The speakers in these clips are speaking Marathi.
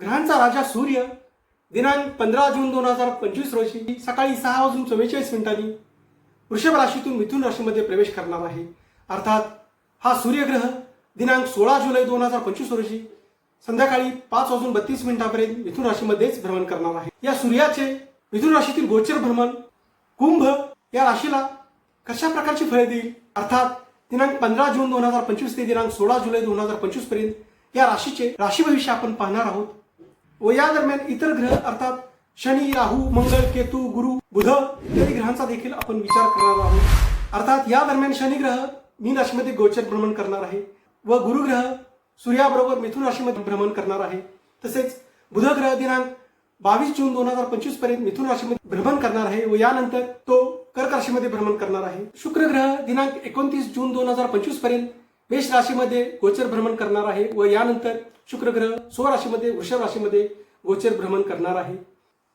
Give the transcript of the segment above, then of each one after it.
ग्रहांचा राजा सूर्य दिनांक पंधरा जून दोन हजार पंचवीस रोजी सकाळी सहा वाजून चव्वेचाळीस मिनिटांनी वृषभ राशीतून मिथुन राशीमध्ये प्रवेश करणार आहे. अर्थात हा सूर्यग्रह दिनांक सोळा जुलै दोन हजार पंचवीस रोजी संध्याकाळी पाच वाजून बत्तीस मिनिटांपर्यंत मिथुन राशीमध्येच भ्रमण करणार आहे. या सूर्याचे मिथुन राशीतील गोचर भ्रमण कुंभ या राशीला कशा प्रकारची फळे देईल? अर्थात दिनांक पंधरा जून दोन हजार पंचवीस ते दिनांक सोळा जुलै दोन हजार पंचवीसपर्यंत या राशीचे राशी भविष्य आपण पाहणार आहोत. व या दरम्यान इतर ग्रह अर्थात शनी राहू मंगळ केतू गुरु बुध इत्यादी ग्रहांचा देखील आपण विचार करणार आहोत. अर्थात या दरम्यान शनी ग्रह मीन राशीमध्ये गोचर भ्रमण करणार आहे व गुरुग्रह सूर्याबरोबर मिथुन राशीमध्ये भ्रमण करणार आहे. तसेच बुध ग्रह दिनांक बावीस जून दोन हजार पंचवीसपर्यंत मिथुन राशीमध्ये भ्रमण करणार आहे व यानंतर तो कर्क राशीमध्ये भ्रमण करणार आहे. शुक्र ग्रह दिनांक एकोणतीस जून दोन हजार पंचवीसपर्यंत मेष राशीमध्ये गोचर भ्रमण करणार आहे व यानंतर शुक्र ग्रह वृषभ राशीमध्ये गोचर भ्रमण करणार आहे.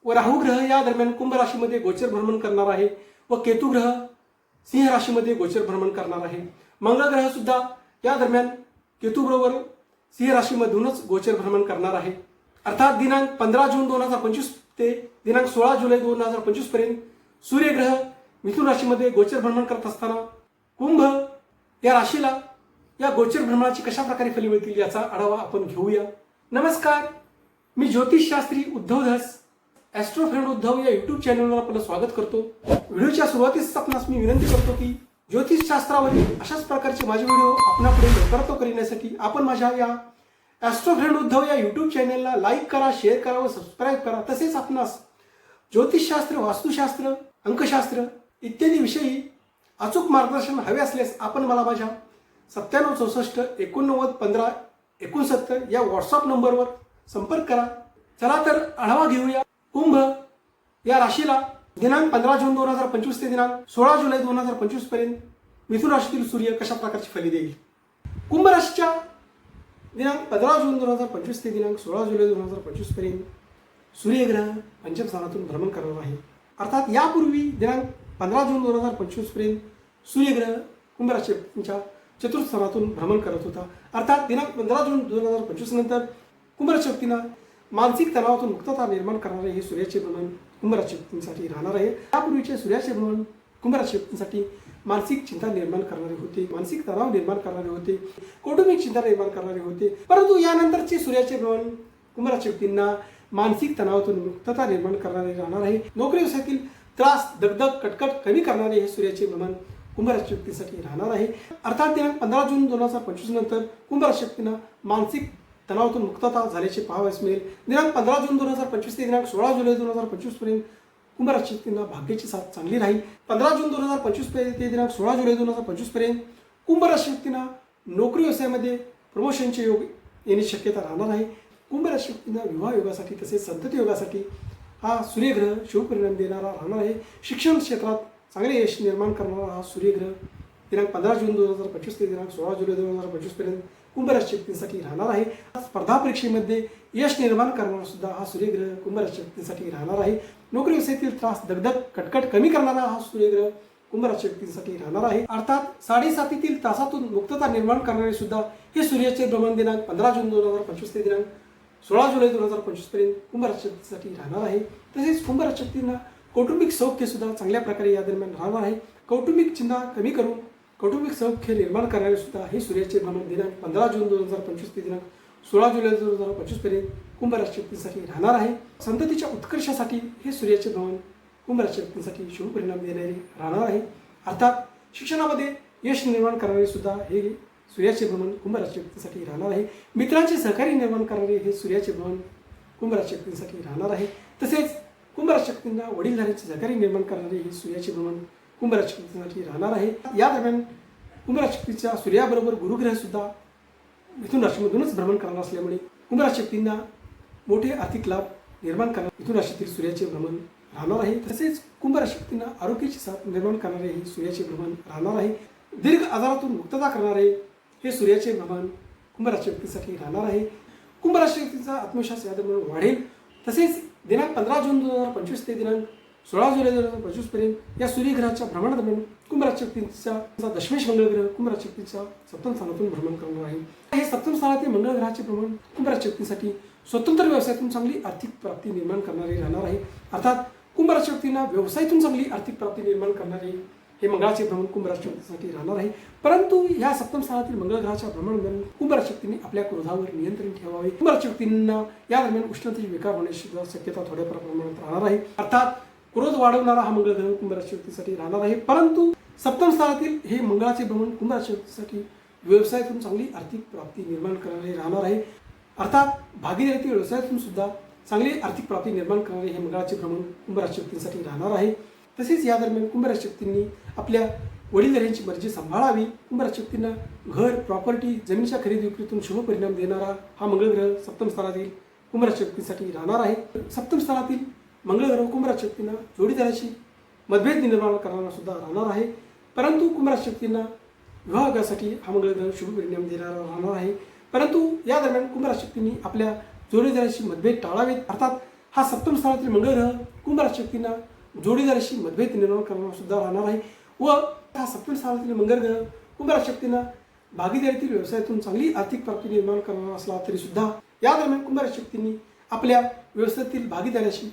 व राहू ग्रह या दरम्यान कुंभ राशीमध्ये गोचर भ्रमण करणार आहे व केतू ग्रह सिंह राशीमध्ये गोचर भ्रमण करणार आहे. मंगळ ग्रह सुद्धा या दरम्यान केतू बरोबर सिंह राशीमधूनच गोचर भ्रमण करणार आहे. अर्थात दिनांक पंधरा जून दोन हजार पंचवीस ते दिनांक सोळा जुलै दोन हजार पंचवीसपर्यंत सूर्यग्रह मिथुन राशीमध्ये गोचर भ्रमण करत असताना कुंभ या राशीला या गोचर भ्रमणाची कशा प्रकारे फली मिळतील याचा आढावा आपण घेऊया. नमस्कार मी ज्योतिषशास्त्री उद्धव धस ॲस्ट्रो फ्रेंड उद्धव या युट्यूब चॅनलवर आपलं स्वागत करतो. व्हिडिओच्या सुरुवातीस आपणास मी विनंती करतो की ज्योतिषशास्त्रावरील अशाच प्रकारचे माझे व्हिडिओ आपणापुढे लवकरात करण्यासाठी आपण माझ्या या ॲस्ट्रो फ्रेंड उद्धव या युट्यूब चॅनलला लाईक करा शेअर करा व सबस्क्राईब करा. तसेच आपणास ज्योतिषशास्त्र वास्तुशास्त्र अंकशास्त्र इत्यादी विषयी अचूक मार्गदर्शन हवे असल्यास आपण मला माझ्या सत्त्याण्णव चौसष्ट एकोणनव्वद पंधरा एकोणसत्तर या व्हॉट्सअप नंबरवर संपर्क करा. चला तर आढावा घेऊया. कुंभ या राशीला दिनांक पंधरा जून दोन हजार पंचवीस ते दिनांक सोळा जुलै दोन हजार पंचवीसपर्यंत मिथुन राशीतील सूर्य कशा प्रकारची फली देईल? कुंभ राशीच्या दिनांक पंधरा जून दोन हजार पंचवीस ते दिनांक सोळा जुलै दोन हजार पंचवीसपर्यंत सूर्यग्रह पंचम स्थानातून भ्रमण करणार आहे. अर्थात यापूर्वी दिनांक पंधरा जून दोन हजार पंचवीसपर्यंत सूर्यग्रह कुंभ राशीच्या चतुर्थस्थानातून भ्रमण करत होता. अर्थात दिनांक पंधरा जून दोन हजार पंचवीस नंतर कुंभ मानसिक तणावातून मुक्तता निर्माण करणारे हे सूर्याचे भ्रमण कुंभराशक्तींसाठी राहणार आहे. त्यापूर्वीचे सूर्याचे भ्रमण कुंभराशक्तींसाठी मानसिक चिंता निर्माण करणारे होते मानसिक तणाव निर्माण करणारे होते कौटुंबिक चिंता निर्माण करणारे होते. परंतु यानंतरचे सूर्याचे भ्रमण कुंभराशक्तींना मानसिक तणावातून मुक्तता निर्माण करणारे राहणार आहे. नोकरी व्यवसायातील त्रास दगदग कटकट कमी करणारे हे सूर्याचे भ्रमण कुंभ व्यक्तीसाठी राहणार आहे. अर्थात दिनांक पंधरा जून दोन हजार पंचवीस नंतर कुंभ व्यक्तींना मानसिक तणावातून मुक्तता झाल्याचे पाहावयास मिळेल. दिनांक पंधरा जून दोन हजार पंचवीस ते दिनांक सोळा जुलै दोन हजार पंचवीसपर्यंत कुंभ व्यक्तींना भाग्याची साथ चांगली राहील. पंधरा जून दोन हजार पंचवीसपर्यंत ते दिनांक सोळा जुलै दोन हजार पंचवीसपर्यंत कुंभ व्यक्तींना नोकरी व्यवसायामध्ये प्रमोशनचे योग येण्याची शक्यता राहणार आहे. कुंभ व्यक्तींना विवाह योगासाठी तसेच संतती योगासाठी हा सूर्यग्रह शुभपरिणाम देणारा राहणार आहे. शिक्षण क्षेत्रात चांगले यश निर्माण करणारा हा सूर्यग्रह दिनांक पंधरा जून दोन हजार पंचवीस ते दिनांक सोळा जुलै दोन हजार पंचवीसपर्यंत कुंभराशी व्यक्तींसाठी राहणार आहे. स्पर्धा परीक्षेमध्ये यश निर्माण करणारा सुद्धा हा सूर्यग्रह कुंभराशी व्यक्तींसाठी राहणार आहे. नोकरी व्यवसायातील त्रास दगदग कटकट कमी करणारा हा सूर्यग्रह कुंभराशी व्यक्तींसाठी राहणार आहे. अर्थात साडेसातीतील तासातून मुक्तता निर्माण करणारे सुद्धा हे सूर्याचे भ्रमण दिनांक पंधरा जून दोन हजार पंचवीस ते दिनांक सोळा जुलै दोन हजार पंचवीसपर्यंत पर्यंत राहणार आहे. तसेच कुंभराशक्तींना कौटुंबिक सौख्य सुद्धा चांगल्या प्रकारे या दरम्यान राहणार आहे. कौटुंबिक चिंता कमी करून कौटुंबिक सौख्य निर्माण करणारे सुद्धा हे सूर्याचे भ्रमण दिनांक पंधरा जून दोन हजार पंचवीस ते दिनांक सोळा जुलै दोन हजार पंचवीसपर्यंत कुंभराशक्तीसाठी राहणार आहे. संततीच्या उत्कर्षासाठी हे सूर्याचे भ्रमण कुंभ शुभ परिणाम देणारे राहणार आहे. अर्थात शिक्षणामध्ये यश निर्माण करणारे सुद्धा हे सूर्याचे भ्रमण कुंभ राहणार आहे. मित्रांचे सहकारी निर्माण करणारे हे सूर्याचे भ्रमण कुंभ राहणार आहे. तसेच कुंभ शक्तींना वडीलधाऱ्याची वडीलधाऱ्यांचे निर्माण करणारे हे सूर्याचे भ्रमण कुंभ राहणार आहे. या दरम्यान कुंभ सूर्याबरोबर गुरुग्रह सुद्धा मिथुन राशीमधूनच भ्रमण करणार असल्यामुळे कुंभ मोठे आर्थिक लाभ निर्माण करणार मिथुन राशीतील सूर्याचे भ्रमण राहणार आहे. तसेच कुंभ आरोग्याची साथ निर्माण करणारे हे सूर्याचे भ्रमण राहणार आहे. दीर्घ आजारातून मुक्तता करणारे हे सूर्याचे भ्रमण कुंभराशक्तीसाठी राहणार आहे. कुंभ आत्मविश्वास या वाढेल. तसेच दिनांक पंधरा जून दोन हजार पंचवीस ते दिनांक सोळा जुलै दोन हजार पंचवीसपर्यंत या सूर्यग्रहाच्या भ्रमणादरम्यान दरम्यान राशी दशमेश मंगळ ग्रह सप्तम स्थानातून भ्रमण करणार आहे. हे सप्तम स्थानातील मंगळग्रहाचे भ्रमण कुंभ स्वतंत्र व्यवसायातून चांगली आर्थिक प्राप्ती निर्माण करणारी राहणार आहे. अर्थात कुंभ व्यवसायातून चांगली आर्थिक प्राप्ती निर्माण करणारी हे मंगळाचे भ्रमण कुंभ राहणार आहे. परंतु या सप्तम स्थानातील मंगळ ग्रहाच्या भ्रमण दरम्यान राशी आपल्या क्रोधावर नियंत्रण ठेवावे. कुंभ या दरम्यान उष्णतेची विकार होण्याची शक्यता थोड्याफार प्रमाणात राहणार आहे. अर्थात क्रोध वाढवणारा हा मंगळ ग्रह कुंभ राहणार आहे. परंतु सप्तम स्थानातील हे मंगळाचे भ्रमण कुंभ व्यवसायातून चांगली आर्थिक प्राप्ती निर्माण करणारे राहणार आहे. अर्थात भागीदारी व्यवसायातून सुद्धा चांगली आर्थिक प्राप्ती निर्माण करणारे हे मंगळाचे भ्रमण कुंभ राहणार आहे. तसेच या दरम्यान कुंभ आपल्या वडीलधाऱ्यांची मर्जी सांभाळावी. कुंभ घर प्रॉपर्टी जमिनीच्या खरेदी विक्रीतून शुभ परिणाम देणारा हा मंगळग्रह सप्तम स्थानातील कुंभ राहणार आहे. सप्तम स्थानातील मंगळग्रह ग्रह जोडीदाराशी मतभेद निर्माण करणारा सुद्धा राहणार आहे. परंतु कुंभ राशी विवाहासाठी हा मंगळ ग्रह शुभ परिणाम देणारा राहणार आहे. परंतु या दरम्यान कुंभ आपल्या जोडीदाराशी मतभेद टाळावेत. अर्थात हा सप्तम स्थानातील मंगळ ग्रह कुंभ जोडीदाराशी मतभेद निर्माण करणारा सुद्धा राहणार आहे. व हा सप्तम स्थानातील मंगल ग्रह कुंभराज शक्तीनं भागीदारीतील व्यवसायातून चांगली आर्थिक प्राप्ती निर्माण करणार असला तरी सुद्धा या दरम्यान कुंभराज शक्तींनी आपल्या व्यवसायातील भागीदाराशी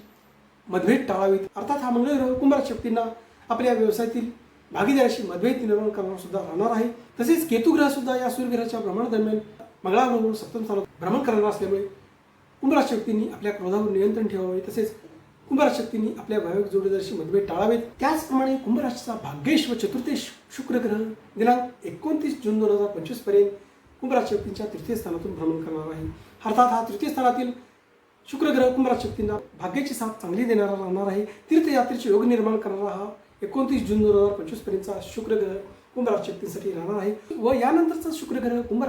मतभेद टाळावेत. अर्थात हा मंगळ ग्रह कुंभराज शक्तींना आपल्या व्यवसायातील भागीदाराशी मतभेद निर्माण करणार सुद्धा राहणार आहे. तसेच केतुग्रह सुद्धा या सूर्यग्रहाच्या भ्रमणादरम्यान मंगळाग्रह सप्तम स्थानात भ्रमण करणार असल्यामुळे कुंभराज शक्तींनी आपल्या क्रोधावर नियंत्रण ठेवावे. तसेच कुंभराशक्तींनी आपल्या भाविक जोडीदारशी मतभेद टाळावेत. त्याचप्रमाणे कुंभराशीचा भाग्येश व चतुर्थेश शुक्र ग्रह दिनांक एकोणतीस जून दोन हजार पंचवीसपर्यंत कुंभराशक्तींच्या तृतीय स्थानातून भ्रमण करणार आहे. अर्थात हा तृतीय स्थानातील शुक्र ग्रह कुंभ भाग्याची साथ चांगली देणारा राहणार आहे. तीर्थयात्रेचे योग निर्माण करणारा हा एकोणतीस जून दोन हजार पंचवीस पर्यंतचा शुक्र ग्रह कुंभ राहणार आहे. व यानंतरचा शुक्र ग्रह कुंभ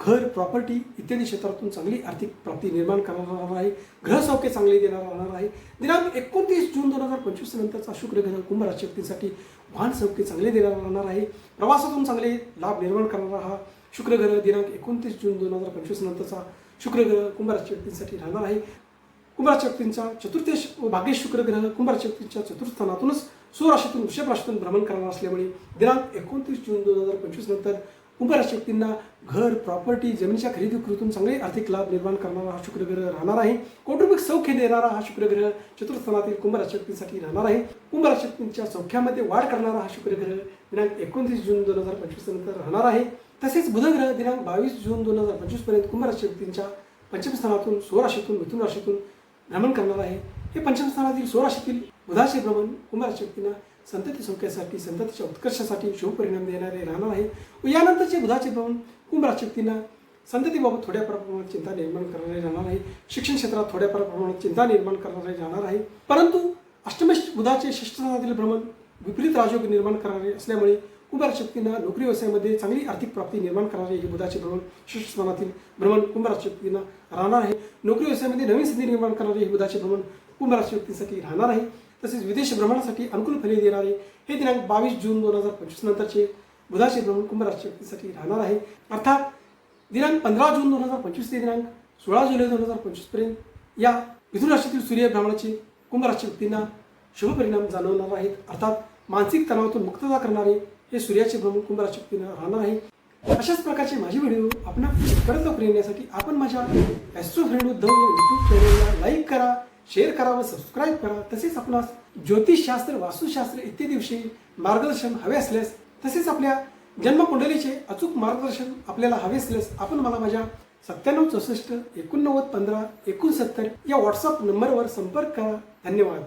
घर प्रॉपर्टी इत्यादी क्षेत्रातून चांगली आर्थिक प्राप्ती निर्माण करणारा राहणार आहे. ग्रह चांगले देणारा राहणार आहे. दिनांक एकोणतीस जून दोन हजार पंचवीस नंतरचा शुक्र ग्रह कुंभ राशी वाहन सौख्य चांगले देणारा राहणार आहे. प्रवासातून चांगले लाभ निर्माण करणारा हा शुक्र ग्रह दिनांक एकोणतीस जून दोन हजार पंचवीस नंतरचा शुक्र ग्रह कुंभ राशी राहणार आहे. कुंभारशक्तींचा चतुर्थेश व भाग्येश शुक्र ग्रह कुंभ राशी व्यक्तींच्या चतुर्थानातूनच स्वराशीतून वृषभ राशीतून भ्रमण करणार असल्यामुळे दिनांक एकोणतीस जून दोन हजार पंचवीस नंतर कुंभ राशी घर प्रॉपर्टी जमिनीच्या खरेदी कृतून चांगले आर्थिक लाभ निर्माण करणारा हा शुक्रग्रह राहणार आहे. कौटुंबिक सौख्य देणारा हा शुक्रग्रह ग्रह चतुर्थानातील कुंभ राहणार आहे. कुंभ राशी सौख्यामध्ये वाढ करणारा हा शुक्र ग्रह दिनांक एकोणतीस जून दोन हजार पंचवीस नंतर राहणार आहे. तसेच बुधग्रह दिनांक बावीस जून दोन हजार पंचवीसपर्यंत कुंभ पंचमस्थानातून व्यक्तींच्या पंचम स्वराशीतून मिथुन राशीतून भ्रमण करणार आहे. हे पंचमस्थानातील स्वराशीतील बुधाचे भ्रमण कुंभ संतती सौख्यासाठी संततीच्या उत्कर्षासाठी शुभपरिणाम देणारे राहणार आहे व यानंतरचे बुधाचे भवन कुंभ शक्तींना संततीबाबत थोड्या प्रमाणात चिंता निर्माण करणारे राहणार आहे शिक्षण क्षेत्रात थोड्या प्रमाणात चिंता निर्माण करणारे राहणार आहे परंतु अष्टमेश बुधाचे शिष्टस्थानातील स्थानातील भ्रमण विपरीत राजयोग निर्माण करणारे असल्यामुळे कुंभ शक्तींना नोकरी व्यवसायामध्ये चांगली आर्थिक प्राप्ती निर्माण करणारे हे बुधाचे भ्रमण शिष्टस्थानातील स्थानातील भ्रमण कुंभ शक्तींना राहणार आहे. नोकरी व्यवसायामध्ये नवीन संधी निर्माण करणारे हे बुधाचे भ्रमण कुंभ राशी राहणार आहे. तसेच विदेश भ्रमणासाठी अनुकूल फले देणारे हे दिनांक बावीस जून दोन हजार पंचवीस नंतरचे बुधाचे भ्रमण कुंभ राशी राहणार आहे. अर्थात दिनांक पंधरा जून दोन हजार पंचवीस ते दिनांक सोळा जुलै दोन हजार पंचवीसपर्यंत या मिथुन राशीतील सूर्य भ्रमणाचे कुंभ राशी व्यक्तींना शुभ परिणाम जाणवणार आहेत. अर्थात मानसिक तणावातून मुक्तता करणारे हे सूर्याचे भ्रमण कुंभ राशी व्यक्तींना राहणार आहे. अशाच प्रकारचे माझे व्हिडिओ आपण परत लवकर येण्यासाठी आपण माझ्या ॲस्ट्रो फ्रेंड उद्धव या यूट्यूब चॅनलला लाईक करा. शेअर करा व सबस्क्राईब करा. तसेच आपणास ज्योतिषशास्त्र वास्तुशास्त्र इत्यादी विषयी मार्गदर्शन हवे असल्यास तसेच आपल्या जन्मकुंडलीचे अचूक मार्गदर्शन आपल्याला हवे असल्यास आपण मला माझ्या सत्त्याण्णव चौसष्ट एकोणनव्वद पंधरा एकोणसत्तर या व्हॉट्सअप नंबरवर संपर्क करा. धन्यवाद.